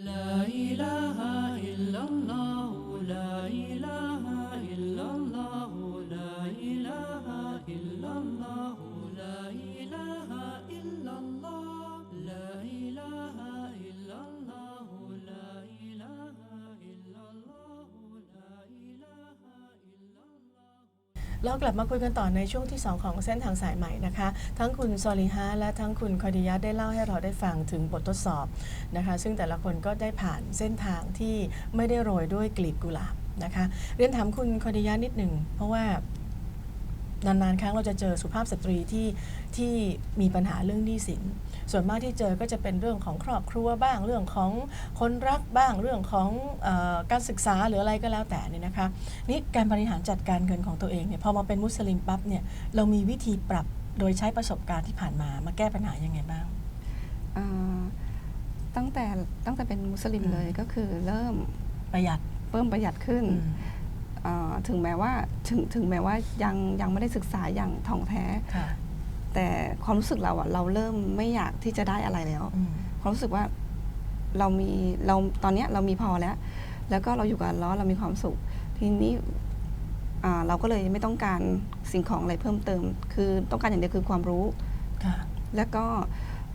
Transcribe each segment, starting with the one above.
La ilaha illallah. เรากลับมาคุยกันต่อในช่วงที่ 2 ของเส้นทางสายใหม่นะคะ ทั้งคุณซอลิฮะและทั้งคุณคอดิยะได้เล่าให้เราได้ฟังถึงบททดสอบนะคะ ซึ่งแต่ละคนก็ได้ผ่านเส้นทางที่ไม่ได้โรยด้วยกลีบกุหลาบนะคะเรียนถามคุณคอดิยะนิดหนึ่งเพราะว่านานๆ ครั้งเราจะเจอสุภาพสตรีที่ที่มีปัญหาเรื่องหนี้สิน ส่วนมากที่เจอก็จะเป็นเรื่องของครอบครัวบ้างเรื่องของคนรักบ้างเรื่องของเออการศึกษาหรืออะไรก็แล้วแต่เนี่ยนะคะนี่การบริหารจัดการเงินของตัวเองเนี่ยพอมาเป็นมุสลิมปั๊บเนี่ยเรามีวิธีปรับโดยใช้ประสบการณ์ที่ผ่านมามาแก้ปัญหายังไงบ้างอ่าตั้งแต่ตั้งแต่เป็นมุสลิมอืมเลยก็คือเริ่มประหยัดเพิ่มประหยัดขึ้นอืมอ่าถึงแม้ว่าถึงถึงแม้ว่ายังยังไม่ได้ศึกษาอย่างท่องแท้ค่ะ แต่ความรู้สึกเราอะเราเริ่มไม่อยากที่จะได้อะไรแล้วอืมความรู้สึกว่าเรามีเราตอนเนี้ยเรามีพอแล้ว แล้วก็เราอยู่กับอัลเลาะห์เรามีความสุข ทีนี้อ่าเราก็เลยไม่ต้องการสิ่งของอะไรเพิ่มเติม คือต้องการอย่างเดียวคือความรู้ ค่ะ แล้วก็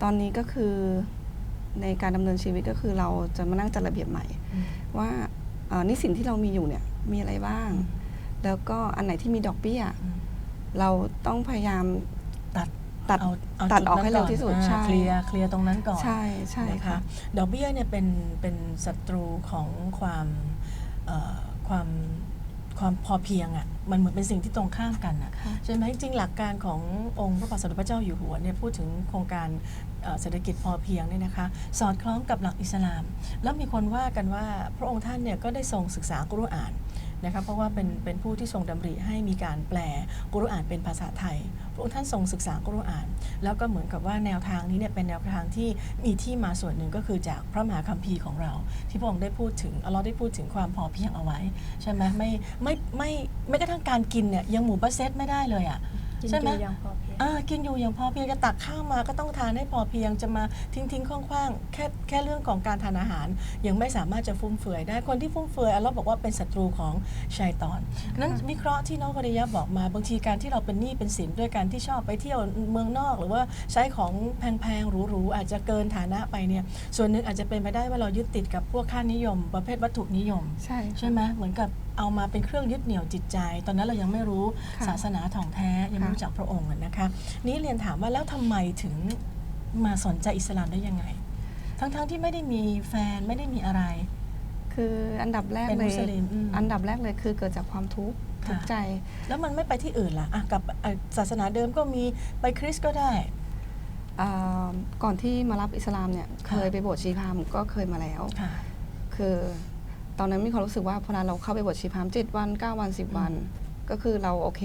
ตอนนี้ก็คือในการดำเนินชีวิตก็คือเราจะมานั่งจัดระเบียบใหม่อืมว่าเอ่อหนี่สินที่เรามีอยู่เนี่ยมีอะไรบ้าง แล้วก็อันไหนที่มีดอกเบี้ยอืมเราต้องพยายาม ตัดตัดเอาเอาตัดจุออกนั้นให้เร็วที่สุดอ่าใช่เคลียร์เคลียร์ตรงนั้นก่อนใช่ใช่นะคะค่ะ ดอกเบี้ยเนี่ยเป็นเป็นศัตรูของความเอ่อความความพอเพียงอะ่ะมันเหมือนเป็นสิ่งที่ตรงข้ามกันอะ ค่ะ ใช่ไหมจริงๆหลักการขององค์พระบาทสมเด็จพระเจ้าอยู่หัวเนี่ยพูดถึงโครงการเอ่อเศรษฐกิจพอเพียงเนี่ยนะคะ สอดคล้องกับหลักอิสลาม แล้วมีคนว่ากันว่าพระองค์ท่านเนี่ยก็ได้ทรงศึกษากุรอาน นะคะเพราะว่าเป็นเป็นผู้ที่ทรงดำริให้มีการแปลกุรอานเป็นภาษาไทย พระองค์ท่านทรงศึกษากุรอาน แล้วก็เหมือนกับว่าแนวทางนี้เนี่ยเป็นแนวทางที่มีที่มาส่วนหนึ่งก็คือจากพระมหาคัมภีร์ของเรา ที่พระองค์ได้พูดถึงเราได้พูดถึงความพอเพียงเอาไว้ใช่ไหมไม่ไม่ไม่ไม่กระทั่งการกินเนี่ยยังหมูบะเซตไม่ได้เลยอะใช่ไหม อยู่อย่างพอเพียงอ่ากินอยู่อย่างพอเพียงจะตักข้าวมาก็ต้องทานให้พอเพียงจะมาทิ้งทิ้งคว้างๆแค่แค่เรื่องของการทานอาหาร ยังไม่สามารถจะฟุ่มเฟือยได้คนที่ฟุ่มเฟือยอัลเลอฮ์บอกว่าเป็นศัตรูของชัยตอนนั้นวิเคราะห์ที่น้องกริยะบอกมาบางทีการที่เราเป็นหนี้เป็นสินด้วยการที่ชอบไปเที่ยวเมืองนอก หรือว่าใช้ของแพงๆหรูๆอาจจะเกินฐานะไปเนี่ยส่วนหนึ่งอาจจะเป็นไปได้ว่าเรายึดติดกับพวกค่านิยม ประเภทวัตถุนิยม ใช่ใช่ไหมเหมือนกับเอามาเป็นเครื่องยึดเหนี่ยวจิตใจ ตอนนั้นเรายังไม่รู้ค่ะศาสนาถ่องแท้ยังไม่ค่ะรู้จักพระองค์อะนะคะนี่เรียนถามว่าแล้วทำไมถึงมาสนใจอิสลามได้ยังไง ทั้งๆที่ไม่ได้มีแฟนไม่ได้มีอะไร คืออันดับแรกเป็นเลมุยสลิมอืมอันดับแรกเลยคือเกิดจากความทุกข์ทุกข์ใจ แล้วมันไม่ไปที่อื่นล่ะอะกับเอ่อศาสนาเดิมก็มีไปคริสต์ก็ได้ อ่าก่อนที่มารับอิสลามเนี่ยค่ะเคยไปบวชชีพราหมณ์ก็เคยมาแล้ว ค่ะ คือตอนนั้นมีความรู้สึกว่าพอเราเข้าไปบวชชีพราหมณ์เจ็ดวันเก้าวันสิบวัน ก็คือเราโอเค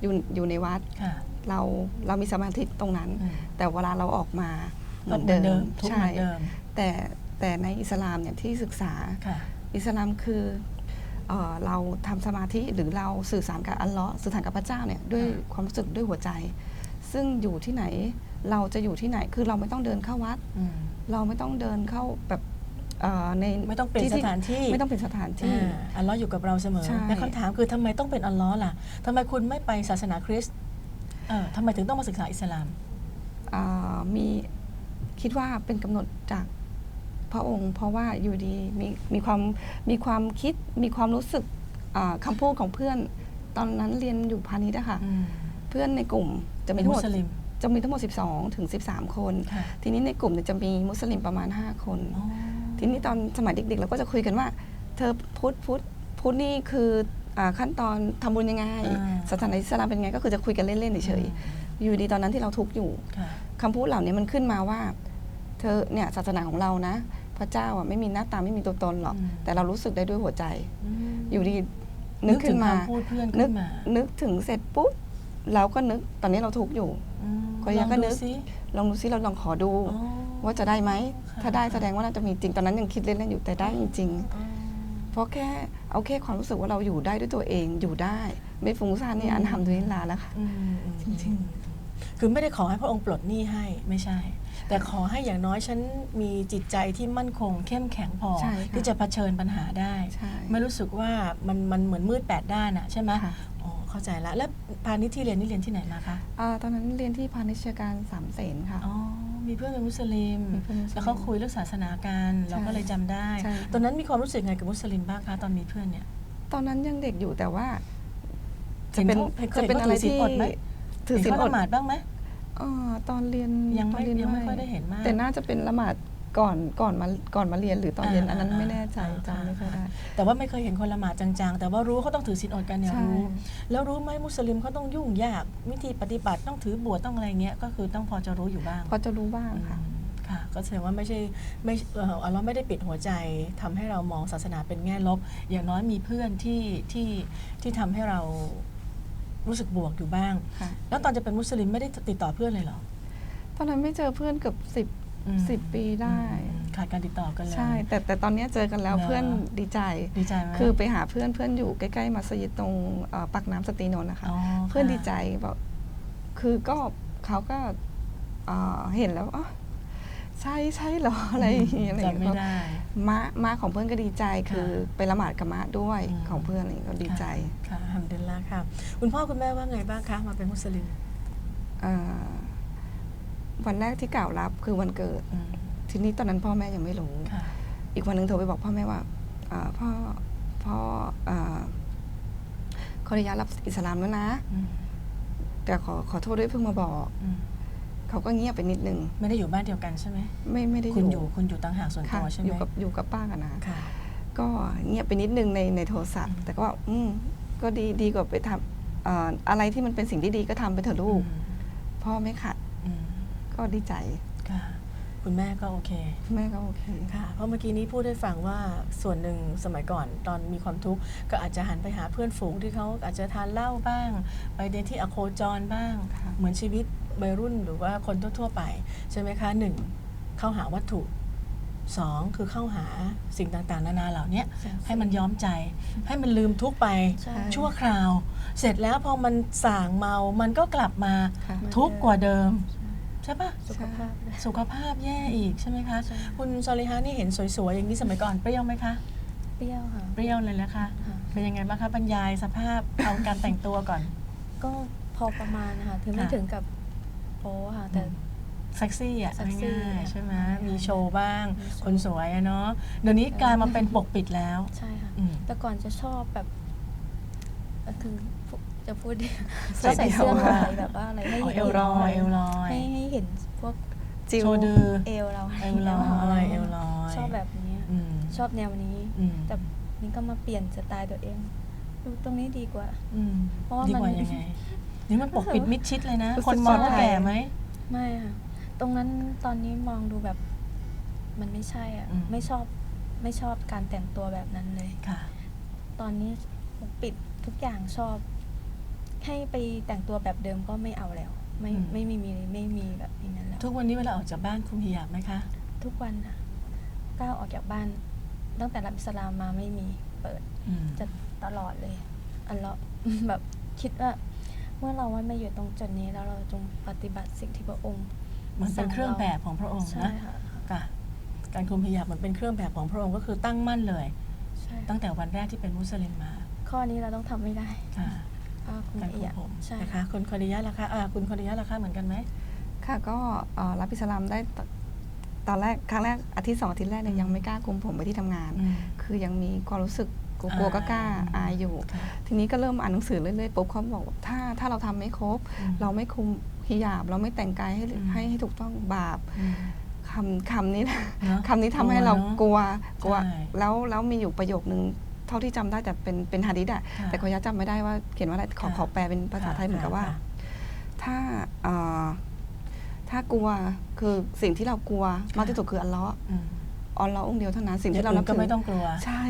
อยู่อยู่ในวัด ค่ะ เราเรามีสมาธิตรงนั้นอืมแต่เวลาเราออกมาเหมือนก็เดิมทุกข์ใช่เหมือนเดิมแต่แต่ในอิสลามเนี่ยที่ศึกษาค่ะอิสลามคือเออเราทำสมาธิหรือเราสื่อสารกับอัลเลาะห์สื่อสารกับพระเจ้าเนี่ยด้วยค่ะความรู้สึกด้วยหัวใจ ซึ่งอยู่ที่ไหนเราจะอยู่ที่ไหนคือเราไม่ต้องเดินเข้าวัดอืมเราไม่ต้องเดินเข้าแบบเอ่อในไม่ต้องเปลี่ยนสถานที่ไม่ต้องเปลี่ยนสถานที่อ่าอัลเลอฮ์อยู่กับเราเสมอใช่แต่คำถามคือทำไมต้องเป็นอัลเลอฮ์ล่ะทำไมคุณไม่ไปศาสนาคริสต์ เออทำไมถึงต้องมาศึกษาอิสลาม อ่ามีคิดว่าเป็นกำหนดจากพระองค์ เพราะว่าอยู่ดีมีมีความมีความคิดมีความรู้สึกอ่าคำพูดของเพื่อน ตอนนั้นเรียนอยู่พาณิชย์อะค่ะ อืม เพื่อนในกลุ่มจะมีเป็นทั้งหมุมดสลิมจะมีทั้งหมด 12 ถึง 13 คน ค่ะ ทีนี้ในกลุ่มเนี่ยจะมีมุสลิมประมาณ 5 คน อ๋อ ทีนี้ตอนสมัยเด็กๆเราก็จะคุยกันว่า เธอพุทธพุทธพุทธนี่คืออา ขั้นตอนทำบุญยังไงอ่าศาสนาอิสลามเป็นไงก็คือจะคุยกันเล่นๆเฉยๆอยู่ดีตอนนั้นที่เราทุกข์อยู่ค่ะคำพูดเหล่านี้มันขึ้นมาว่า เธอเนี่ยศาสนาของเรานะ พระเจ้าอะไม่มีหน้าตาไม่มีตัวตนหรอกอืมแต่เรารู้สึกได้ด้วยหัวใจมอยู่ดีนึกขึ้นมาถึงคำพูดเพื่อนนึขึ้กนมานึกถึงเสร็จปุ๊บเราก็นึกตอนนี้เราทุกข์อยู่อืมคนยังก็นึกลองดูสิลองดูซิเราลองขอดูอ๋อว่าจะได้ไหมค่ะถ้าได้แสดงว่าน่าจะมีจริง ตอนนั้นยังคิดเล่นๆอยู่แต่ได้จริงอ๋อๆ เพราะแค่เอาแค่ความรู้สึกว่าเราอยู่ได้ด้วยตัวเองอยู่ได้ ไม่ฟุ้งซ่านนี่อันทำดุลิลลาห์แล้วค่ะอืมอืมจริงๆ คือไม่ได้ขอให้พระองค์ปลดหนี้ให้ไม่ใช่ แต่ขอให้อย่างน้อยฉันมีจิตใจที่มั่นคง เข้มแข็งพอใช่ค่ะที่จะเผชิญปัญหาได้ใช่ไม่รู้สึกว่ามันมันเหมือนมืดแปดด้านอะใช่ไหมค่ะอ๋อเข้าใจละแล้วพาณิชย์ที่เรียนนี่เรียนที่ไหนมาคะอ่าตอนนั้นเรียนที่พาณิชยการสามเสนค่ะอ๋อ มีเพื่อนเป็นมุสลิม มีเพื่อนมุสลิมแล้วเขาคุยเรื่องศาสนากันเราก็เลยจำได้ ใช่ ตอนนั้นมีความรู้สึกไงกับมุสลิมบ้างคะตอนมีเพื่อนเนี่ยตอนนั้นยังเด็กอยู่แต่ว่าเห็จะนเป็นเขาเคยจะเป็นเห็นเขาอะไรถือศีลที่อดไหมถือศีลเห็นอเขาดละหมาดบ้างไหมเอ่อตอนเรียนยังตอนไม่เรียนยังไม่ค่อยได้เห็นมาก แต่น่าจะเป็นละหมาด ก่อนก่อนมาก่อนมาเรียนหรือตอนเรียนอ่าอันนั้นอ่าไม่แน่ใจอ่า จำไม่ค่อยได้ แต่ว่าไม่เคยเห็นคนละหมาดจังๆ แต่ว่ารู้เขาต้องถือศีลอดกันเนี่ยใช่ รู้ แล้วรู้ไหมมุสลิมเขาต้องยุ่งยาก วิธีปฏิบัติต้องถือบวชต้องอะไรเงี้ย ก็คือต้องพอจะรู้อยู่บ้างพอจะรู้บ้างค่ะ อืมค่ะ ก็แสดงว่าไม่ใช่ไม่เอ่ออัลเลอฮ์ไม่ได้ปิดหัวใจทำให้เรามองศาสนาเป็นแง่ลบ อย่างน้อยมีเพื่อนที่ที่ที่ทำให้เรารู้สึกบวกอยู่บ้าง ค่ะ แล้วตอนจะเป็นมุสลิมไม่ได้ติดต่อเพื่อนเลยเหรอ ตอนนั้นไม่เจอเพื่อนเกือบสิบ อืมสิบปีได้อืมขาดการติดต่อกันเลย ใช่ แต่แต่ตอนเนี้ยเจอกันแล้วเหรอ เพื่อนดีใจ ดีใจไหมคือไปหาเพื่อนเพื่อนอยู่ใกล้ๆมัสยิดตรงเอ่อปากน้ำสตรีนนท์นะคะอ๋อเพื่อนค่ะดีใจบอกคือก็เขาก็เอ่อเห็นแล้วอ๋อใช่ใช่เหรออะไรอย่างเงี้ยอะไรอย่างจำไม่เงี้ยได้ม้าม้าของเพื่อนก็ดีใจคือค่ะไปละหมาดกับม้าด้วยอืม ของเพื่อนอะไรอย่างเงี้ยก็ดีใจค่ะอัลฮัมดุลิลละค่ะ คุณพ่อคุณแม่ว่าไงบ้างคะ มาเป็นมุสลิม เอ่อ วันแรกที่กล่าวรับคือวันเกิดอืมทีนี้ตอนนั้นพ่อแม่ยังไม่รู้ค่ะอีกวันหนึ่งโทรไปบอกพ่อแม่ว่าเอ่อพ่อพ่อเอ่อขออนุญาตรับอิสลามแล้วนะอืมแต่ขอขอโทษด้วยเพิ่งมาบอกอืมเขาก็เงียบไปนิดนึง ไม่ได้อยู่บ้านเดียวกันใช่ไหมไม่ไม่ได้คุณอยู่คุณอยู่ต่างหากส่วนค่ะตัวใช่ไหมอยู่กับอยู่กับป้ากันนะค่ะก็เงียบไปนิดนึงในในโทรศัพท์อืมแต่ก็ว่าอืมก็ดีดีกว่าไปทำเอ่ออะไรที่มันเป็นสิ่งที่ดีก็ทำไปเถอะลูกอืมพ่อไม่ขัดอืม ก็ดีใจค่ะ คุณแม่ก็โอเค แม่ก็โอเคค่ะ เพราะเมื่อกี้นี้พูดให้ฟังว่าส่วนหนึ่งสมัยก่อนตอนมีความทุกข์ก็อาจจะหันไปหาเพื่อนฝูงที่เขาอาจจะทานเหล้าบ้าง ไปในที่อโคจรบ้างค่ะเหมือนชีวิตวัยรุ่นหรือว่าคนทั่วๆไป ใช่ไหมคะหนึ่งเข้าหาวัตถุสองคือเข้าหาสิ่งต่างๆ นานาเหล่านี้ให้มันย้อมใจ ให้มันลืมทุกข์ไปใช่ชั่วคราว เสร็จแล้วพอมันส่างเมามันก็กลับมาค่ะทุกข์กว่าเดิม ใช่ปะสุขภาพนะสุขภาพแย่อีกใช่ไหมคะใช่คุณซอลิฮานี่เห็นสวยๆอย่างนี้สมัยก่อนเปรี้ยวไหมคะเปรี้ยวค่ะ เปรี้ยวเลยแล้วคะ ค่ะ เป็นยังไงบ้างคะบรรยายสภาพเอาการแต่งตัวก่อน ก็พอประมาณนะคะคือไม่ค่ะ ถึงกับโป๊ค่ะ แต่ เซ็กซี่อะเซ็กซี่ง่ายๆอะใช่ไหมใช่มีโชว์บ้าง มีโชว์ คนสวยอะเนาะเดี๋ยวนี้กลายมาเป็นปกปิดแล้ว ใช่ค่ะ อืม แต่ก่อนจะชอบแบบเอ่อคือ จะพูดดีใส่จะใส่เดี่ยวเสื้อลายแบบว่าอะไรให้อ๋อเห็นเอวลอยเอวลอยให้ให้เห็นพวกจิวโชว์ดือเอวเราเอวลอยเอวลอยชอบแบบนี้อืมชอบแนวนี้อืมแต่นี่ก็มาเปลี่ยนสไตล์ตัวเองดูตรงนี้ดีกว่าอืมเพราะว่าดีกว่ามันยังไงนี่มันปกปิดมิดชิดเลยนะรู้สึกคนมองว่าปลอดภัยแก่ไหมไม่ค่ะตรงนั้นตอนนี้มองดูแบบมันไม่ใช่อะอืมไม่ชอบไม่ชอบการแต่งตัวแบบนั้นเลยค่ะ ตอนนี้ปิดทุกอย่างชอบ ให้ไปแต่งตัวแบบเดิมก็ไม่เอาแล้ว ไม่อืม ไม่มีไม่ไม่มีแบบอย่างนั้นแล้วทุกวันนี้เวลาออกจากบ้านคุมฮิญาบไหมคะ ทุกวันค่ะก้าวออกจากบ้าน ตั้งแต่รับอิสลามมาไม่มีเปิด อืมจะตลอดเลยอันเลาะแบบคิดว่า เมื่อเราว่ามาอยู่ตรงจุดนี้แล้วเราจงปฏิบัติสิ่งที่พระองค์มันเป็นเครื่องแบบของพระองค์ใช่นะค่ะค่ะการคุมฮิญาบมันเป็นเครื่องแบบของพระองค์ก็คือตั้งมั่นเลย ใช่ตั้งแต่วันแรกที่เป็นมุสลิมมา ข้อนี้เราต้องทำไม่ได้ ค่ะ อ่าคุณการคุเอีมยผมใช่นะคะคุณคอดิยะล่ะคะอ่าคุณคอดิยะล่ะคะเหมือนกันไหม ค่ะก็เอ่อรับอิสลามได้ตตอนแรกครั้งแรกอาทิตย์สองอาทิตย์แรกเนี่ยยังไม่กล้าคุมผมไปที่ทำงานอืมคือยังมีความรู้สึกกลัวๆก็กล้าอ่าอายอยู่ ค่ะทีนี้ก็เริ่มอ่านหนังสือเรื่อยๆปุ๊บเขาบอกว่าถ้าถ้าเราทำไม่ครบ อืมเราไม่คุมฮิญาบ เราไม่แต่งกายให้อืม ให้ให้ถูกต้องบาปอืม คำคำนี้นะเนอะคำนี้ทำให้เรากลัวกลัวใช่ แล้วแล้วมีอยู่ประโยคนึง เท่าที่จำได้แต่เป็นเป็นฮะดิษอะค่ะแต่ขออนุญาตจำไม่ได้ว่าเขียนว่าอะไรขอค่ะขอแปลเป็นภาษาไทยเหมือนกับว่า ค่ะ ถ้าเอ่อถ้ากลัวคือสิ่งที่เรากลัวมากที่สุดคืออัลเลาะห์อืมอัลเลาะห์องค์เดียวเท่านั้นสิ่งอย่าที่งเราอื่นับนก็ถือไม่ต้องกลัว ใช่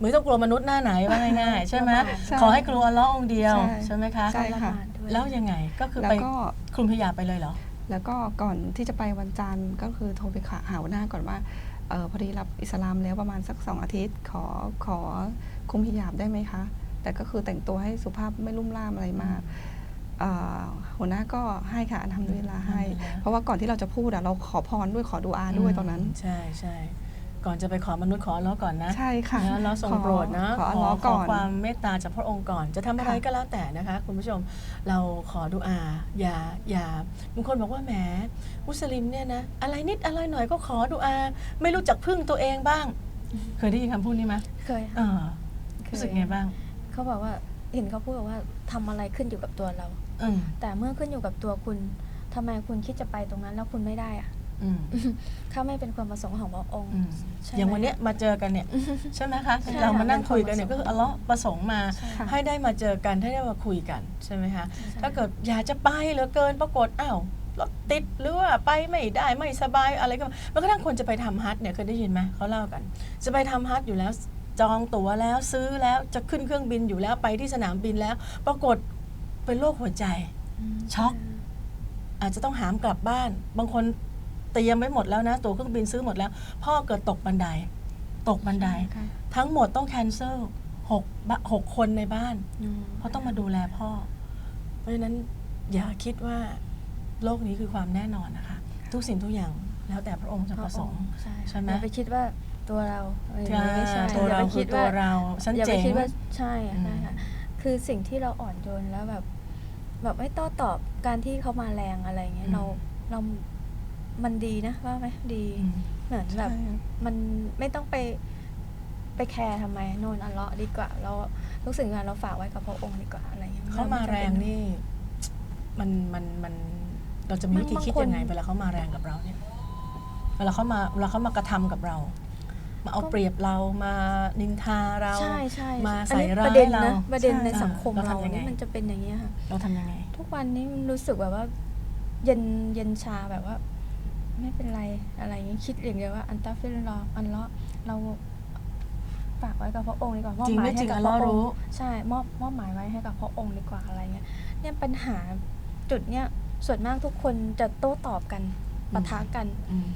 ไม่ต้องกลัวมนุษย์หน้าไหนว่าง่ายๆใช่ไหมใช่ขอให้กลัวอัลเลาะห์องค์เดียวใช่ ใช่ไหมคะ ใช่ค่ะละหมาดด้วย แล้วยังไงก็คือแล้วไปก็ คลุมฮิญาบไปเลยเหรอ แล้วก็ก่อนที่จะไปวันจันทร์ก็คือโทรไปหาหาหัวหน้าก่อนว่าเออพอดีรับอิสลามแล้วประมาณสักสองอาทิตย์ ขอขอคุมฮิญาบได้ไหมคะ แต่ก็คือแต่งตัวให้สุภาพไม่ลุ่มล่ามอะไรมากเออ่าหัวหน้าก็ให้ค่ะทำด้วยเวลาให้อัลฮัมดุลิลลาฮ์เพราะว่าก่อนที่เราจะพูดอะเราขอพรด้วยขอดูอาด้วยตอนนั้น ใช่ใช่ ก่อนจะไปขอมนุษย์ขออัลเลาะห์ก่อนนะใช่ค่ะนะเราทรงขอโปรดนะขออัลเลาะห์ก่อน ความเมตตาจากพระองค์ก่อนจะทำอะไรค่ะก็แล้วแต่นะคะ คุณผู้ชมเราขอดุอาอย่าอย่าบางคนบอกว่าแหมมุสลิมเนี่ยนะอะไรนิดอะไรหน่อยก็ขอดุอา ไม่รู้จักพึ่งตัวเองบ้าง เคยได้ยินคำพูดนี้ไหมเคยเออรู้สึกไงบ้างเขาบอกว่าเห็นเขาพูดบอกว่าทำอะไรขึ้นอยู่กับตัวเรา อืมแต่เมื่อขึ้นอยู่กับตัวคุณทำไมคุณคิดจะไปตรงนั้นแล้วคุณไม่ได้อะ อืมถ้าไม่เป็นความประสงค์ของพระองค์ อืมใช่ไหมอย่างวันเนี้ยมาเจอกันเนี่ยใช่ไหมคะใช่เรามานั่งค่ะคุยกันเนี่ยก็คืออัลเลาะห์ประสงค์มา ใช่ค่ะ ให้ได้มาเจอกันให้ได้มาคุยกันใช่ไหมคะ ใช่ ถ้าเกิดอยากจะไปเหลือเกินปรากฏอ้าวรถติดหรือว่าไปไม่ได้ไม่สบายอะไรก็แม้กระทั่งคนจะไปทำฮัทเนี่ยเคยได้ยินไหมเขาเล่ากัน จะไปทำฮัทอยู่แล้วจองตั๋วแล้วซื้อแล้วจะขึ้นเครื่องบินอยู่แล้วไปที่สนามบินแล้ว ปรากฏเป็นโรคหัวใจ ช็อก อาจจะต้องหามกลับบ้าน บางคน เตรียมไว้หมดแล้วนะ ตั๋วเครื่องบินซื้อหมดแล้ว พ่อเกิดตกบันได ตกบันไดค่ะทั้งหมดต้องแคนเซิลหกบะหกคนในบ้านอืมเพราะต้องมาดูแลพ่อ เพราะฉะนั้นอย่าคิดว่าโลกนี้คือความแน่นอนนะคะ ทุกสิ่งทุกอย่างแล้วแต่พระองค์จะประสงค์ใช่ใช่ไหมอย่าไปคิดว่าตัวเราอะไรอย่างนี้ไม่ใช่ตัวอย่าเราไปคืคิอดตัวว่าเราฉันอย่าไปเจ๋งคิดว่าใช่อืมใช่ค่ะคือสิ่งที่เราอ่อนโยนแล้วแบบ แบบไม่โต้ตอบการที่เขามาแรงอะไรเงี้ยเราเรา มันดีนะว่าไหมดีอืมเหมือนแบบใช่ค่ะมันไม่ต้องไปไปแคร์ทำไมโนนอัลเลาะห์ดีกว่า เราทุกสิ่งอย่างเราฝากไว้กับพระองค์ดีกว่าอะไรเงี้ยเข้ามาแรงนี่ มันมันมันเราจะมีวิธีคิดยังไงเวลาเขามาแรงกับเราเนี่ยเวลาเขามาเวลาเขามากระทำกับเรา มาเอาเปรียบเรามานินทาเราใช่ใช่มาอันใส่นี้ร้ายประเด็นเรานะประเด็นในใช่สังคมเราเราทำยังไงนี่มันจะเป็นอย่างเงี้ยค่ะเราทำยังไง ทุกวันนี้มันรู้สึกแบบว่า เย็นเย็นชาแบบว่า ไม่เป็นไรอะไรอย่างงี้คิดอย่างเดียวว่าอันตาฟิลรออันเลาะเราฝากไว้กับพระองค์ดีกว่ามอบจริงหมายไม่ให้จริงกับอัลพเลาะระห์องรู้ค์ใช่มอบมอบหมายไว้ให้กับพระองค์ดีกว่าอะไรเงี้ยเนี่ยปัญหาจุดเนี้ยส่วนมากทุกคนจะโต้ตอบกันปะทะกันอืม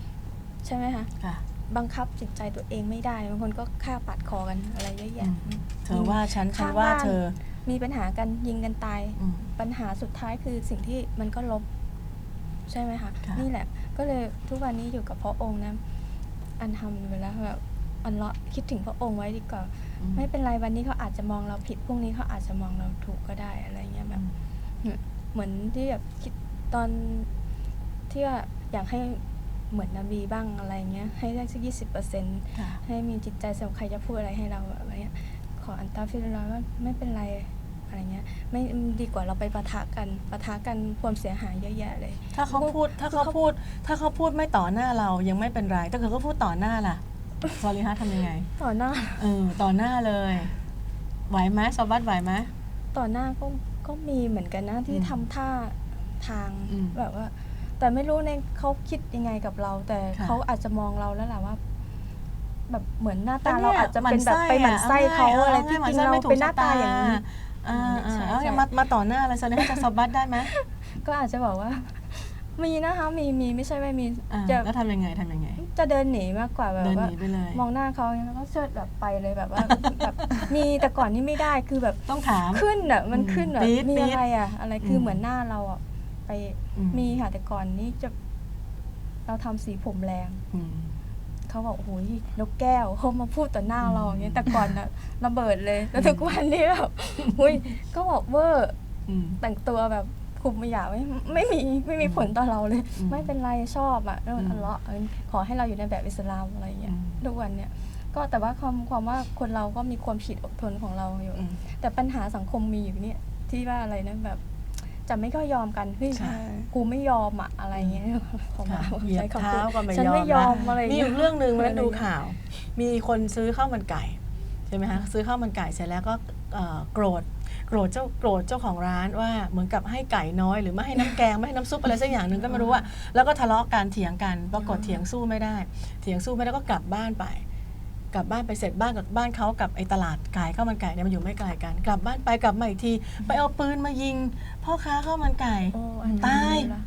ใช่ไหมคะค่ะบังคับจิตใจตัวเองไม่ได้บางคนก็ฆ่าปาดคอกันอะไรเยอะแยะอืมเธอว่าฉันฉันข้างว่าบ้านเธอ มีปัญหากันยิงกันตายอืมปัญหาสุดท้ายคือสิ่งที่มันก็ลบ ใช่ไหมคะค่ะนี่แหละ ก็เลยทุกวันนี้อยู่กับพระองค์นะ อันทำเวลาแบบอันเลาะคิดถึงพระองค์ไว้ดีกว่าอืมไม่เป็นไรวันนี้เขาอาจจะมองเราผิดพรุ่งนี้เขาอาจจะมองเราถูกก็ได้อะไรเงี้ยแบบเหมือนที่แบบคิดตอนที่ว่าอยากให้เหมือนนบีบ้างอะไรเงี้ย ให้ได้สักยี่สิบเปอร์เซ็นต์ค่ะให้มีจิตใจสำหรับใครจะพูดอะไรให้เราอะไรเงี้ยขออันตาฟิลลอฮ์ว่าไม่เป็นไร อะไรเงี้ยไม่ดีกว่าเราไปปะทะกันปะทะกันความเสียหายเยอะแยะเลย ถ้าเขาพูดถ้าเขาพูด ถ้าเขาพูดไม่ต่อหน้าเรายังไม่เป็นไรแต่เกิดเขาพูดต่อหน้าล่ะซอลิฮะทำยังไง ต่อหน้าเออต่อหน้าเลย ไหวไหมซอบัตไหวไหมต่อหน้าก็ก็มีเหมือนกันนะที่อืมทำท่าทางอืมแบบว่า แต่ไม่รู้ในเขาคิดยังไงกับเรา แต่ค่ะเขาอาจจะมองเราแล้วแหละว่า แบบเหมือนหน้าตาก็เรายอาจจะเป็นแบบไปหมั่นไส้เขาอะไรที่จริงเราเป็นหน้าตาอย่างนี้ อ่าใช่อ่าใช่เอาอย่ามามาต่อหน้าเลยซอลิฮะจะซอบัตได้ไหม ก็อาจจะบอกว่า มีนะคะมีมีไม่ใช่ไม่มีอ่าจะแล้วทำยังไงทำยังไง จะเดินหนีมากกว่าแบบเดินหว่านีไปเลย มองหน้าเขาอย่างนี้แล้วก็เชิดแบบไปเลยแบบว่า แบบมีแต่ก่อนนี่ไม่ได้คือแบบต้องถาม ขึ้นอะมันอืมขึ้นแบบปี๊ดมีปี๊ดอะไรอะ อะไรคืออมเหมือนหน้าเราอะไปอืมมีค่ะแต่ก่อนนี้จะ เราทำสีผมแรง อืม เขาบอกโอ้โหนกแก้วเขามาพูดต่อหน้าเราอย่างเงี้ยแต่ก่อนอะระเบิดเลยแล้วทุกวันนี้แบบอุ้ยก็บอกเวอร์อืมแต่งตัวแบบคุมไม่อยากไม่ไม่มีไม่มีผลต่อเราเลยอืมไม่เป็นไรชอบอะแล้วอืมอัลเลาะห์ขอให้เราอยู่ในแบบอิสลามอะไรเงี้ยอืมทุกวันเนี่ยก็แต่ว่าความความว่าคนเราก็มีความผิดอดทนของเราอยู่อืมแต่ปัญหาสังคมมีอยู่เนี่ยที่ว่าอะไรนะแบบ จะไม่ก็ยอมกันเฮ้ยใช่ กูไม่ยอมอะอะไรเงี้ยของค่ะเราเหยียบใช้คำเท้าพูดก็ไม่ฉันยอมไม่ยอมนะอะไรมีเงี้อยู่เรื่องหนึ่งวันนั้นอะไรดูเงี้ยข่าว มีคนซื้อข้าวมันไก่ใช่ไหมคะซื้อข้าวมันไก่เสร็จแล้วก็เอ่อโกรธโกรธเจ้าโกรธเจ้าของร้านว่าเหมือนกับให้ไก่น้อยหรือไม่ให้น้ำแกงไม่ให้น้ำซุปอะไรสักอย่างหนึ่งก็ไม่รู้อะแล้วก็ทะเลาะกันเถียงกันปรากฏเถียงสู้ไม่ได้ เถียงสู้ไม่ได้ก็กลับบ้านไป กลับบ้านไปเสร็จบ้านกับบ้านเขากับไอ้ตลาดขายข้าวมันไก่เนี่ยมันอยู่ไม่ไกลกัน กลับบ้านไปกลับมาอีกที ไปเอาปืนมายิง พ่อค้าข้าวมันไก่โอ้อันนี้ตายละ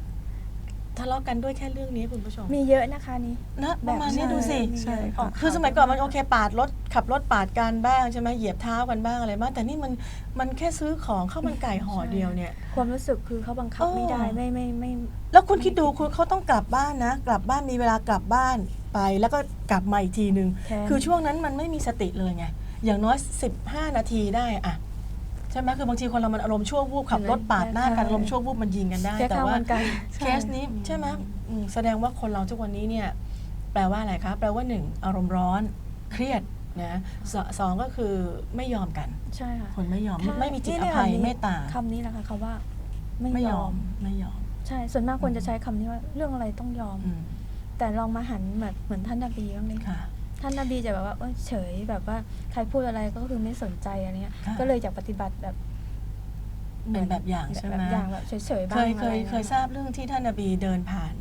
ทะเลาะกันด้วยแค่เรื่องนี้คุณผู้ชมมีเยอะนะคะนี่ นะประมาณนี้แบบดูสิ ใช่อค่ะอกคือสมัยก่อนมันโอเคปาดรถขับรถปาดกันบ้างใช่ไหมเหยียบเท้ากันบ้างอะไรบ้างแต่นี่มันมันแค่ซื้อของข้าวมันไก่ห่อเดียวเนี่ย ความรู้สึกคือเขาบังคับเออไม่ได้ไม่ไม่ไม่ แล้วคุณคิดดูคุณเขาต้องกลับบ้านนะ กลับบ้านมีเวลากลับบ้าน ไปแล้วก็กลับมาอีกทีนึงแทนคือช่วงนั้นมันไม่มีสติเลยไง อย่างน้อย 15 นาทีได้อะใช่ไหมคือบางทีคนเรามันอารมณ์ชั่ววูบขับรถปาดหน้ากันอารมณ์ชั่ววูบมันยิงกันได้แค่แต่ข้าวว่ามันไก่เคสนี้ใช่ไหมอืมแสดงว่าคนเราทุกวันนี้เนี่ยแปลว่าอะไรคะแปลว่าหนึ่งอารมณ์ร้อนเครียดนะสสองก็คือไม่ยอมกัน ใช่ค่ะคนไม่ยอมแค่ไม่มีจิตอนี่ภัยนี่เมตตาคำนี้แหละค่ะคำว่า ไม่ไม่ยยออมมไม่ยอม ใช่ส่วนมากคนจะใช้คำนี้ว่าเรื่องอะไรต้องยอมอืม แต่ลองมาหันแบบเหมือนท่านนบีบ้างเลยค่ะท่านนบีจะแบบว่าเอ้ยเฉยแบบว่าใครพูดอะไรก็คือไม่สนใจอะไรเงี้ยค่ะก็เลยอยากปฏิบัติแบบเป็นแบบอย่างใช่ไหมแบบอย่างแบบเฉยๆบ้างเคยเคอะไรยงี้เคยทราบเรื่องที่ท่านนบีเดินผ่าน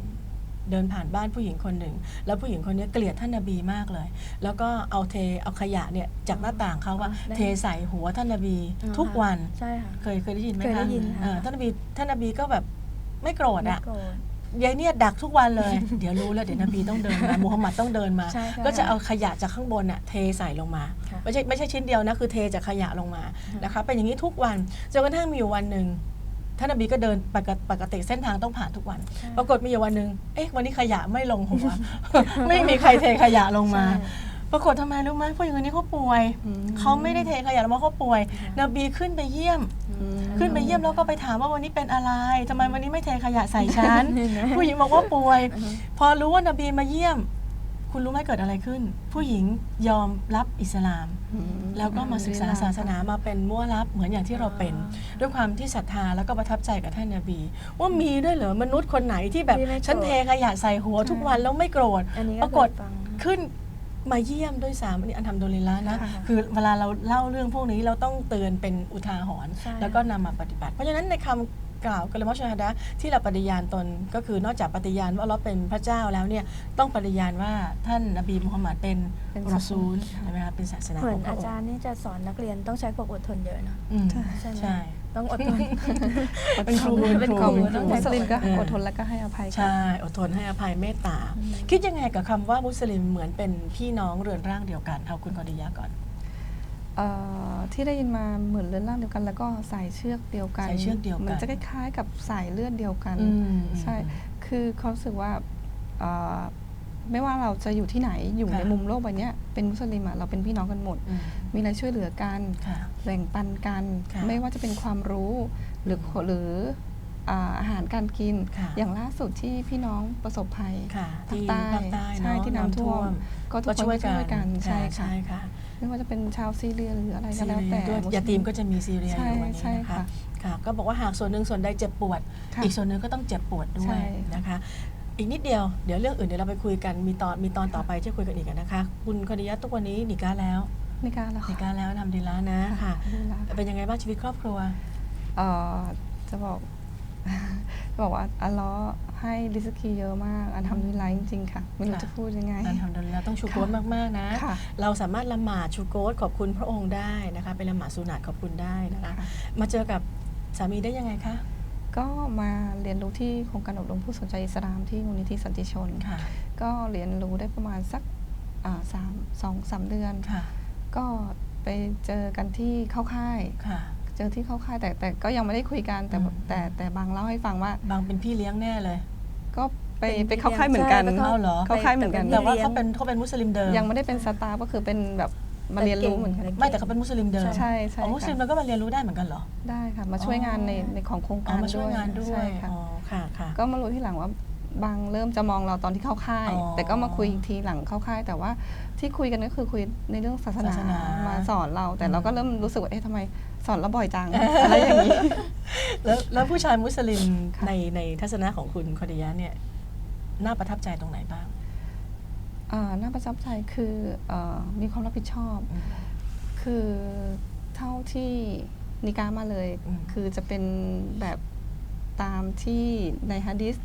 เดินผ่านบ้านผู้หญิงคนหนึ่ง แล้วผู้หญิงคนนี้เกลียดท่านนบีมากเลย แล้วก็เอาเทเอาขยะเนี่ยจากหน้าต่างเขาว่าเทใส่หัวท่านนบีอ๋อทุกวันใช่ค่ะเคยเคยได้ยินไหมเคยคะได้ยินค่ะเออท่านนบีท่านนบีก็แบบไม่โกรธไม่อะโกรธ ยายเนี่ยดักทุกวันเลย เดี๋ยวรู้แล้วเดี๋ยวนบีต้องเดินมามูฮัมหมัดต้องเดินมา ใช่ค่ะก็จะเอาขยะจากข้างบนอะเทใส่ลงมา ค่ะไม่ใช่ไม่ใช่ชิ้นเดียวนะคือเทจากขยะลงมานะคะเป็นอย่างนี้ทุกวันจนกระทั่งมีอยู่วันหนึ่งท่านนบีก็เดินปกติปกติเส้นทางต้องผ่านทุกวัน ใช่ปรากฏมีอยู่วันหนึ่งเอ๊ะวันนี้ขยะไม่ลงหัว ไม่มีใครเทขยะลงมา ใช่ ปรากฏทำไมรู้ไหมผู้หญิงคนนี้เขาป่วยอืมเขาไม่ได้เทขยะลงมาเขาป่วยนบีขึ้นไปเยี่ยมอืมขึ้นไปเยี่ยมแล้วก็ไปถามว่าวันนี้เป็นอะไรทำไมวันนี้ไม่เทขยะใส่ฉันเห็นไหมผู้หญิงบอกว่าป่วยอือฮึพอรู้ว่านบีมาเยี่ยม คุณรู้ไหมเกิดอะไรขึ้น ผู้หญิงยอมรับอิสลามอืมแล้วก็มาศึกษาศาสนามาเป็นมั่วรับเหมือนอย่างที่เราเป็น ด้วยความที่ศรัทธาแล้วก็ประทับใจกับท่านนบี ว่ามีด้วยเหรอมนุษย์คนไหนที่แบบที่ไม่โกรธฉันเทขยะใส่หัวทุกวันแล้วไม่โกรธอันนี้ปก็รากฏเคยฟังขึ้น มาเยี่ยมด้วยซ้ำอันนี้อันทำโดลิลละนะ ค่ะคือเวลาเราเล่าเรื่องพวกนี้เราต้องเตือนเป็นอุทาหรณ์ใช่ แล้วก็นำมาปฏิบัติ เพราะฉะนั้นในคำกล่าวกลมชฮดะห์ที่เราปฏิญาณตนก็คือนอกจากปฏิญาณว่าเราเป็นพระเจ้าแล้วเนี่ยต้องปฏิญาณว่าท่านนบีมุฮัมมัดเป็นเป็นรอซูลใช่ไหมคะเป็นศาสนาเหมืขออนงพระอาองจารค์ย์นี่จะสอนนักเรียนต้องใช้ความอดทนเยอะนะอืมใช่ไหม ใช่ ต้องอดทนเป็นครูเป็นครูของต้องมุใช้สลิมก็เอออดทนแล้วก็ให้อภัยกันใช่อดทนให้อภัยเมตตา คิดยังไงกับคำว่ามุสลิมเหมือนเป็นพี่น้องเรือนร่างเดียวกันเอาคุณกอดิยะก่อน เอ่อที่ได้ยินมาเหมือนเลือนร่างเดียวกัน แล้วก็สายเชือกเดียวกันสายเชือกเดียวกันเหมือนจะคล้ายๆกับสายเลือดเดียวกัน อืม ใช่ คือเขารู้สึกว่าเอ่อ ไม่ว่าเราจะอยู่ที่ไหนอยู่ค่ะในมุมโลกใบเนี้ยเป็นมุสลิมอะเราเป็นพี่น้องกันหมดอืมมีอะไรช่วยเหลือกันค่ะแบ่งปันกันค่ะไม่ว่าจะเป็นความรู้หรือหรืออ่าอาหารการกินค่ะอย่างล่าสุดที่พี่น้องประสบภัยค่ะภาคที่ใต้ภาคใต้ใช่เนาะที่น้ำท่วม ก็ทุกก็คนช่วยก็ช่วยกันใช่ใช่ค่ะค่ะไม่ว่าจะเป็นชาวซีเรียหรืออะไรก็ซีแล้วเรียแต่ด้วยมุสยาตีมก็จะมีซีเรียอใช่ยู่วันนี้ใช่นะคะค่ะค่ะก็บอกว่าหากส่วนหนึ่งส่วนใดเจ็บปวดค่ะอีกส่วนหนึ่งก็ต้องเจ็บปวดด้วใช่ยนะคะ อีกนิดเดียวเดี๋ยวเรื่องอื่นเดี๋ยวเราไปคุยกันมีตอนมีตอนต่อไปที่คุยกันอีกนะคะ คุณคดียะทุกวันนี้นิก้าแล้วในการละนิค่ะก้าแล้วทำดีแล้วนะค่ะดีละเป็นยังไงบ้างชีวิตครอบครัวเอ่อจะบอกจะบอกว่าอัลเลอฮ์ให้ดิสกีเยอะมาก อันทำด้วยไลฟ์จริงๆค่ะไม่รู้ค่ะจะพูดยังไงอันทำดีแล้วต้องชูโกรมากๆนะค่ะเราสามารถละหมาดชูโกรขอบคุณพระองค์ได้นะคะเป็นละหมาดสุนัตขอบคุณได้นะคะค่ะมาเจอกับสามีได้ยังไงคะ ก็มาเรียนรู้ที่โครงการอบรมผู้สนใจอิสลามที่มูลนิธิสันติชน ค่ะ ก็เรียนรู้ได้ประมาณสักอ่าสามสองสามเดือน ค่ะ ก็ไปเจอกันที่เข้าค่าย ค่ะ เจอที่เข้าค่ายแต่แต่ก็ยังไม่ได้คุยกันแต่อืม แต่แต่บางเล่าให้ฟังว่า บางเป็นพี่เลี้ยงแน่เลย ก็ไปเป็นไปเข้าค่ายเหมือนกัน ใช่แล้วก็เอาเหรอ เข้าค่ายเหมือนกัน แต่ว่าเขาเป็นเขาเป็นมุสลิมเดิม ยังไม่ได้เป็นสตาฟก็คือเป็นแบบ มาเรียนรู้เหมือนกันแต่เก่งไม่แต่เขาเป็นมุสลิมเดิมใช่ใช่อ๋อมุสลิมค่ะ เราก็มาเรียนรู้ได้เหมือนกันเหรอ ได้ค่ะ มาช่วยงานในอ๋อในของโครงอ๋กาอรมาช่วยงานด้วใช่ยค่ะ อ๋อ ค่ะค่ะ ก็มารู้ที่หลังว่าบางเริ่มจะมองเราตอนที่เข้าค่าย อ๋อแต่ก็มาคุยอีกทีหลังเข้าค่าย แต่ว่าที่คุยกันก็คือคุยในเรื่องศาสนาศาสนามาสอนเรา แต่อืมเราก็เริ่มรู้สึกว่าเอ๊ะทำไมสอนเราบ่อยจัง อะไรอย่างนี้ แล้วแล้วผู้ชายมุสลิมค่ะ ในในทัศนะของคุณคอดิยะเนี่ย น่าประทับใจตรงไหนบ้าง อ่าน่าประทับใจคือเออมีความรับผิดชอบอืมคือเท่าที่นิกามาเลย อืมคือจะเป็นแบบตามที่ในฮะดิษ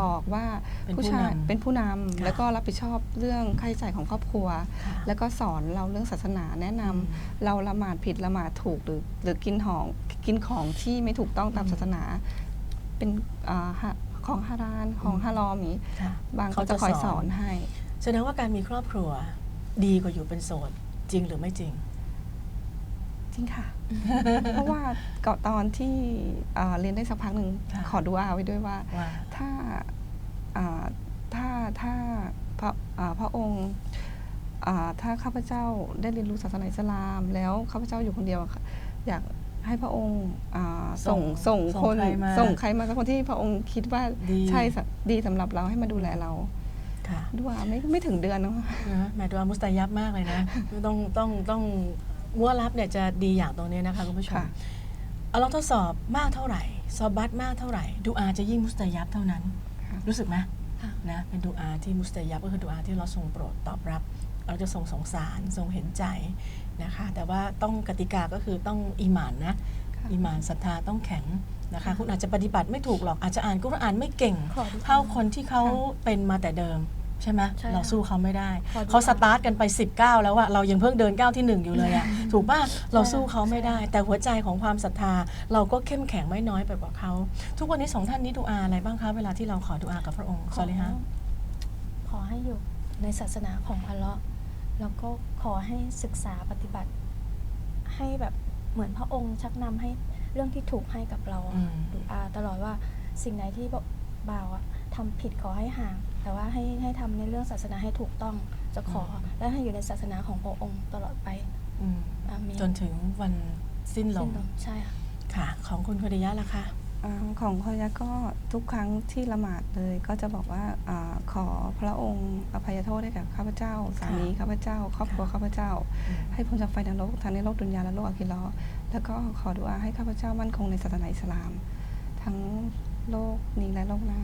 บอกว่าเป็นผู้ผู้ชายนำเป็นผู้นค่ะำแล้วก็รับผิดชอบเรื่องค่าใช้จ่ายของครอบครัว ค่ะ แล้วก็สอนเราเรื่องศาสนาแนะนำอืมเราละหมาดผิดละหมาดถูกหรือหรือกินของกินของที่ไม่ถูกต้องตามอืม ศาสนา เป็นอ่าฮะของฮารานของอืมฮารอมนี้ค่ะ บางเขาเขาจะจะคอยสสออนน ให้ แสดงว่าการมีครอบครัวดีกว่าอยู่เป็นโสดจริงหรือไม่จริง จริงค่ะ เพราะว่าก่อนตอนที่เอ่อเรียนได้สักพักหนึ่งค่ะ ขอดูอาไว้ด้วยว่า ว่า ถ้าอ่าถ้าถ้าพระอ่าพระองค์อ่าถ้าข้าพเจ้าได้เรียนรู้ศาสนาอิสลาม แล้วข้าพเจ้าอยู่คนเดียวอะค่ะอยากให้พระองค์อ่าส่งส่ส่งงส่งคนใครมาส่งใครมาสักคนที่พระองค์คิดว่าดี ใช่สดีสำหรับเราให้มาดูแลเราค่ะ ด้วยไม่ไม่ถึงเดือนเนอะนะแหมตัวมุสตายับมากเลยนะ ต้องต้องต้องวัวรับเนี่ยจะดีอย่างตรงนี้นะคะคุณผู้ชมค่ะเอาเราทดสอบมากเท่าไหร่ซอบบัตมากเท่าไหร่ ดูอาจะยิ่งมุสตายับเท่านั้นค่ะรู้สึกไหมค่ะนะเป็นดูอาที่มุสตายับก็คือดูอาที่เราทรงโปรดตอบรับ เราจะทรงสงสารทรงเห็นใจนะคะ แต่ว่าต้องกติกาก็คือต้องอีหมานนะค่ะอีหมานศรัทธาต้องแข็งนะคะ คุณอาจจะปฏิบัติไม่ถูกหรอกอาจจะอ่านกุรอานไม่เก่งขอดูเท่าคนที่เขาค่ะเป็นมาแต่เดิม ใช่ไหมใช่ค่ะเราสู้เขาไม่ได้ขอดูเขาสตาร์ทกันไป 19 แล้วอะเรายังเพิ่งเดินก้าวที่หนึ่งอยู่เลยอะถูกป่ะเราสู้เขาไม่ได้ แต่หัวใจของความศรัทธา เราก็เข้มแข็งไม่น้อยไปกว่าเขาทุกวันนี้สองท่านนี้ดูอาอะไรบ้างคะเวลาที่เราขอดูอากับพระองค์ขซออลิฮะ ขอให้อยู่ในศาสนาของอัลเลาะห์แล้วก็ขอให้ศึกษาปฏิบัติ ให้แบบเหมือนพระองค์ชักนำให้เรื่องที่ถูกให้กับเราอะอืม ดูอาตลอดว่าสิ่งไหนที่บ่าวอะทำผิดขอให้ห่าง แต่ว่าให้ให้ทำในเรื่องศาสนาให้ถูกต้องจะขออและให้อยู่ในศาสนาของพระองค์ตลอดไปอืมอาเมนจนถึงวันสิ้นลสิ้มนลมใช่ค่ะ ค่ะ ของคุณคดียะล่ะคะอาของคอยะก็ทุกครั้งที่ละหมาดเลยก็จะบอกว่าอาขอพระองค์อภัยโทษให้กับข้าพเจ้า สามีข้าพเจ้า ครอบครัวข้าพเจ้า อืม ให้พ้นจากไฟนรกทั้งในโลกดุนยาและโลกอาคิเราะห์แล้วก็ขอดุอาให้ข้าพเจ้ามั่นคงในศาสนาอิสลาม ทั้งโลกนี้และโลกหน้า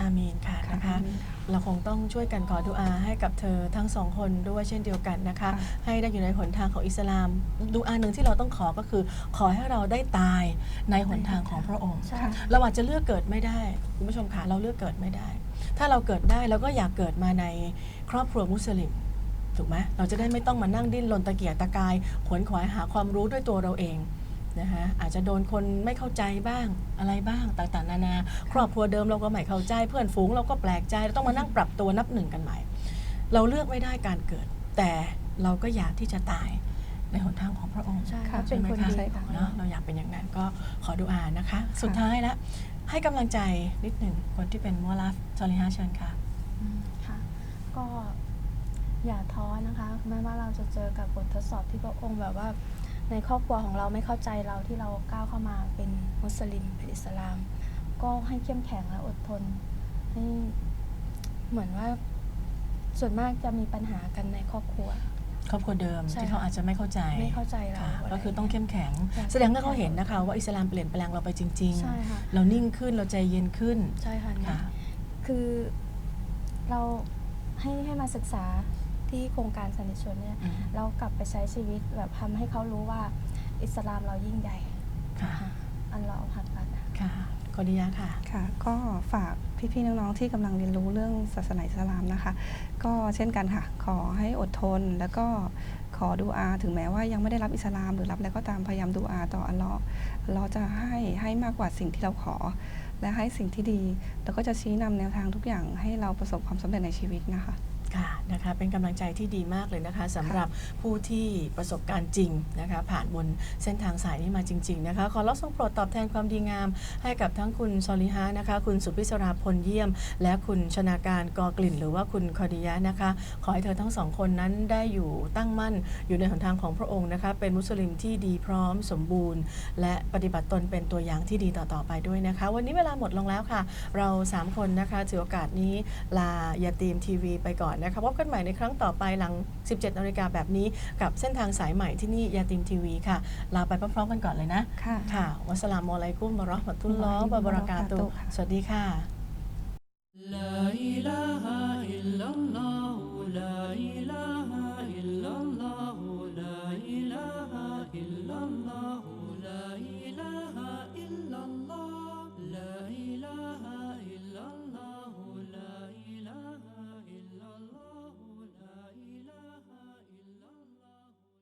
อามีนค่ะนะคะอามีนเราคงต้องช่วยกันขอดุอาให้กับเธอทั้งสองคนด้วยเช่นเดียวกันนะคะค่ะให้ได้อยู่ในหนทางของอิสลามดุอาหนึ่งที่เราต้องขอก็คือ ขอให้เราได้ตายในหนทางของพระองค์ใช่ค่ะเราอาจจะเลือกเกิดไม่ได้คุณผู้ชมคะเราเลือกเกิดไม่ได้ ถ้าเราเกิดได้เราก็อยากเกิดมาในครอบครัวมุสลิมถูกไหมเราจะได้ไม่ต้องมานั่งดิ้นรนตะเกียกตะกายขวนขวายหาความรู้ด้วยตัวเราเอง นะคะอาจจะโดนคนไม่เข้าใจบ้างอะไรบ้างต่างๆ นานา ครอบครัวเดิมเราก็ไม่เข้าใจ เพื่อนฝูงเราก็แปลกใจเราต้องมานั่งปรับตัวนับหนึ่งกันใหม่ เราเลือกไม่ได้การเกิด แต่เราก็อยากที่จะตายในหนทางของพระองค์ใช่ค่ะค่ะเป็นคนดีใช่ไหมขคะองเนเราอะเราอยากเป็นอย่างนั้นก็ขอดูอานะคะ สุดท้ายแล้วให้กำลังใจนิดหนึ่งคนที่เป็นมัวลาฟซอลิฮาเชิญค่ะอืมค่ะ ก็อย่าท้อนะคะแม้ว่าเราจะเจอกับบททดสอบที่พระองค์แบบว่า ในครอบครัวของเราไม่เข้าใจเราที่เราก้าวเข้ามาเป็นมุสลิมเป็นอิสลาม ก็ให้เข้มแข็งและอดทนให้เหมือนว่าส่วนมากจะมีปัญหากันในครอบครัว ครอบครัวเดิมใช่ที่เขาอาจจะไม่เข้าใจไม่เข้าใจเราค่ะะไรก็คือต้องเข้มแข็งใช่แสดงว่าเขาเห็นนะคะ ว่าอิสลามเปลี่ยนแปลงเราไปจริงใช่ค่ะๆเรานิ่งขึ้นเราใจเย็นขึ้นใช่ค่ะเนี่ยค่ะคือเราให้ให้มาศึกษา ที่โครงการสันติชนเนี่ยอืม เรากลับไปใช้ชีวิตแบบทำให้เขารู้ว่าอิสลามเรายิ่งใหญ่ค่ะค่ะอันเราหักกันค่ะกอดียะค่ะ ค่ะก็ฝากพี่ๆน้องๆที่กำลังเรียนรู้เรื่องศาสนาอิสลามนะคะ ก็เช่นกันค่ะ ขอให้อดทน แล้วก็ขอดูอาถึงแม้ว่ายังไม่ได้รับอิสลามหรือรับแล้วก็ตามพยายามดูอาต่ออัลเลอฮ์อัลเลอฮ์จะให้ให้มากกว่าสิ่งที่เราขอ และให้สิ่งที่ดี แล้วก็จะชี้นำแนวทางทุกอย่างให้เราประสบความสำเร็จในชีวิตนะคะ ค่ะนะคะเป็นกำลังใจที่ดีมากเลยนะคะสำหรับผู้ที่ประสบการณ์จริงนะคะผ่านบนเส้นทางสายนี้มาจริง ๆ นะคะ ขอรับทรงโปรดตอบแทนความดีงาม ให้กับทั้งคุณซอลิฮะนะคะ คุณสุพิศราพลเยี่ยม และคุณชนาการกอกลิ่น หรือว่าคุณคอดิยะนะคะ ขอให้เธอทั้งสองคนนั้นได้อยู่ตั้งมั่นอยู่ในหนทางของพระองค์นะคะ เป็นมุสลิมที่ดีพร้อมสมบูรณ์ และปฏิบัติตนเป็นตัวอย่างที่ดีต่อๆไปด้วยนะคะ วันนี้เวลาหมดลงแล้วค่ะ เราสามคนนะคะถือโอกาสนี้ลายาตีมทีวีไปก่อนนะคะพบกันใหม่ในครั้งต่อไปหลัง 17นาฬิกาแบบนี้กับเส้นทางสายใหม่ที่นี่ยาตีมทีวีค่ะ ลาไปพร้อมๆกันก่อนเลยนะ ค่ะ ค่ะวัสสลามุอะลัยกุมวะเราะห์มะตุลลอฮ์วะบะเราะกาตุฮ์สวัสดีค่ะ لا إله إلا الله